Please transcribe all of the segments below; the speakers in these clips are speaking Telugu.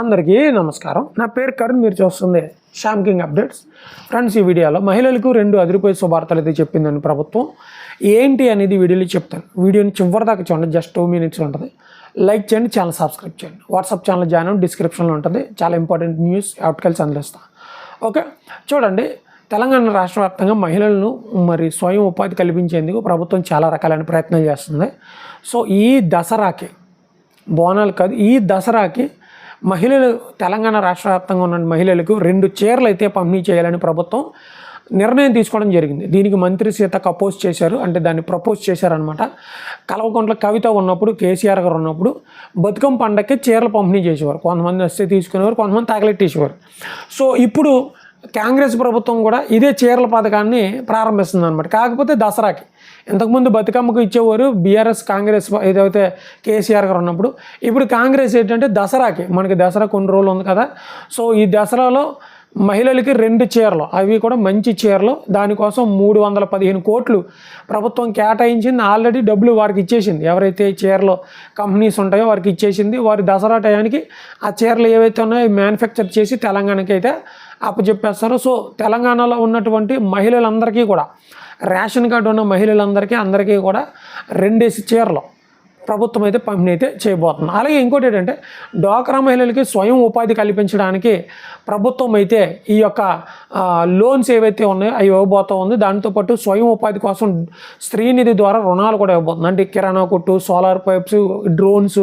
అందరికీ నమస్కారం. నా పేరు కరుణ్ మీరు చూస్తుంది శ్యామ్ కింగ్ అప్డేట్స్. ఫ్రెండ్స్ ఈ వీడియోలో మహిళలకు రెండు అదిరిపోయే శుభార్తలు అయితే చెప్పిందండి ప్రభుత్వం. ఏంటి అనేది వీడియోలో చెప్తాను. వీడియోని చివరిదాకా చూడండి జస్ట్ టూ మినిట్స్ ఉంటుంది. లైక్ చేయండి ఛానల్ సబ్స్క్రైబ్ చేయండి. వాట్సాప్ ఛానల్ జాయిన్ అవ్వండి డిస్క్రిప్షన్లో ఉంటుంది. చాలా ఇంపార్టెంట్ న్యూస్ అవుట్కల్స్ అందిస్తాను ఓకే చూడండి. తెలంగాణ రాష్ట్ర వ్యాప్తంగా మహిళలను మరి స్వయం ఉపాధి కల్పించేందుకు ప్రభుత్వం చాలా రకాలైన ప్రయత్నం చేస్తుంది. సో ఈ దసరాకి బోనాలు కాదు ఈ దసరాకి మహిళలు తెలంగాణ రాష్ట్ర వ్యాప్తంగా ఉన్న మహిళలకు రెండు చీరలు అయితే పంపిణీ చేయాలని ప్రభుత్వం నిర్ణయం తీసుకోవడం జరిగింది. దీనికి మంత్రి సీత అపోజ్ చేశారు. అంటే దాన్ని ప్రపోజ్ చేశారనమాట కలవకుంట్ల కవిత ఉన్నప్పుడు కేసీఆర్ గారు ఉన్నప్పుడు బతుకమ్మ పండగకి చీరలు పంపిణీ చేసేవారు. కొంతమంది వస్తే తీసుకునేవారు కొంతమంది తాగలెట్టేసేవారు. సో ఇప్పుడు కాంగ్రెస్ ప్రభుత్వం కూడా ఇదే చీరల పథకాన్ని ప్రారంభిస్తుంది అనమాట కాకపోతే దసరాకి. ఇంతకుముందు బతుకమ్మకు ఇచ్చేవారు బీఆర్ఎస్ కాంగ్రెస్ ఏదైతే కేసీఆర్ గారు ఉన్నప్పుడు ఇప్పుడు కాంగ్రెస్ ఏంటంటే దసరాకి. మనకి దసరా కొన్ని రోజులు ఉంది కదా. సో ఈ దసరాలో మహిళలకి రెండు చీరలు. అవి కూడా మంచి చీరలు. దానికోసం మూడు వందల పదిహేను కోట్లు ప్రభుత్వం కేటాయించింది. ఆల్రెడీ డబ్బులు వారికి ఇచ్చేసింది. ఎవరైతే చీరలు కంపెనీస్ ఉంటాయో వారికి ఇచ్చేసింది. వారి దసరా టయానికి ఆ చీరలు ఏవైతే ఉన్నాయో మ్యానుఫ్యాక్చర్ చేసి తెలంగాణకి అయితే అప్పచెప్పేస్తారు. సో తెలంగాణలో ఉన్నటువంటి మహిళలందరికీ కూడా రేషన్ కార్డు ఉన్న మహిళలందరికీ అందరికీ కూడా రెండేసి చీరలు. ప్రభుత్వం అయితే పంపిణీ అయితే చేయబోతుంది అలాగే ఇంకోటి ఏంటంటే డ్వాక్రా మహిళలకి స్వయం ఉపాధి కల్పించడానికి ప్రభుత్వం అయితే ఈ యొక్క లోన్స్ ఏవైతే ఉన్నాయో అవి ఇవ్వబోతూ ఉంది. దాంతోపాటు స్వయం ఉపాధి కోసం స్త్రీనిధి ద్వారా రుణాలు కూడా ఇవ్వబోతుంది అంటే కిరాణా కొట్టు సోలార్ పైప్స్ డ్రోన్స్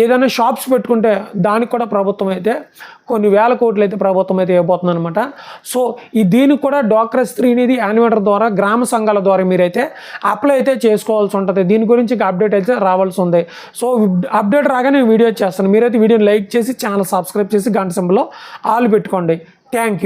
ఏదైనా షాప్స్ పెట్టుకుంటే దానికి కూడా ప్రభుత్వం అయితే కొన్ని వేల కోట్లు అయితే ప్రభుత్వం అయితే ఇవ్వబోతుంది అనమాట సో ఈ దీనికి కూడా డాక్టర్ అనేది యానిమేటర్ ద్వారా గ్రామ సంఘాల ద్వారా మీరైతే అప్లై అయితే చేసుకోవాల్సి ఉంటుంది. దీని గురించి అప్డేట్ అయితే రావాల్సి ఉంది. సో అప్డేట్ రాగానే వీడియో చేస్తాను. మీరైతే వీడియోని లైక్ చేసి ఛానల్ సబ్స్క్రైబ్ చేసి గంట సింబల్లో ఆల్ పెట్టుకోండి. Thank you